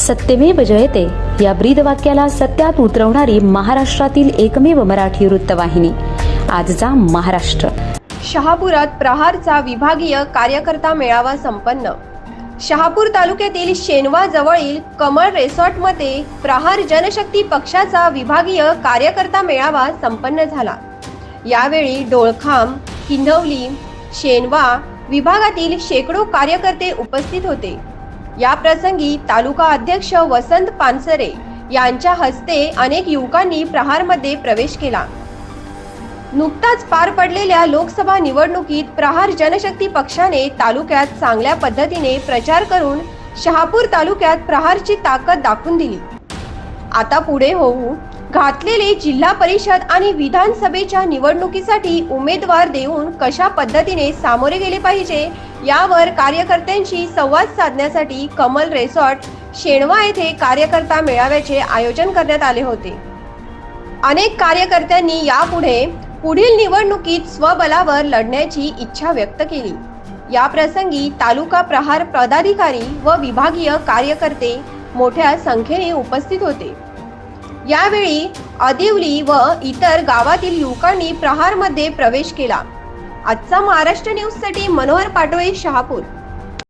सत्यमेव जयते. या ब्रीद वाक्याला सत्यात उतरवणारी महाराष्ट्रातील एकमेव मराठी वृत्तवाहिनी. आजचा महाराष्ट्र. शहापुरात प्रहारचा विभागीय कार्यकर्ता मेळावा संपन्न. शहापूर तालुक्यातील शेनवा जवळील कमळ रेसॉर्टमध्ये प्रहार जनशक्ती पक्षाचा विभागीय कार्यकर्ता मेळावा संपन्न झाला. यावेळी डोळखांब किंधवली शेनवा विभागातील शेकडो कार्यकर्ते उपस्थित होते. या प्रसंगी तालुका अध्यक्ष वसंत पानसरे यांच्या हस्ते अनेक युवकांनी प्रहारमध्ये प्रवेश केला. नुकताच पार पडलेल्या लोकसभा निवडणुकीत प्रहार जनशक्ती पक्षाने तालुक्यात चांगल्या पद्धतीने प्रचार करून शहापूर तालुक्यात प्रहारची ताकद दाखवून दिली. आता पुढे होऊ घातलेले जिल्हा परिषद आणि विधानसभेच्या निवडणुकीसाठी उमेदवार देऊन कशा पद्धतीने सामोरे गेले पाहिजे यावर कार्यकर्त्यांशी संवाद साधण्यासाठी कमल रेसॉर्ट शेणवा येथे कार्यकर्ता मेळाव्याचे आयोजन करण्यात आले होते. अनेक कार्यकर्त्यांनी यापुढे पुढील निवडणुकीत स्वबलावर लढण्याची इच्छा व्यक्त केली. या प्रसंगी तालुका प्रहार पदाधिकारी व विभागीय कार्यकर्ते मोठ्या संख्येने उपस्थित होते. यावेळी अदिवली व इतर गावातील युवकांनी प्रहारमध्ये प्रवेश केला. आजचा महाराष्ट्र न्यूजसाठी मनोहर पाटोळे शहापूर.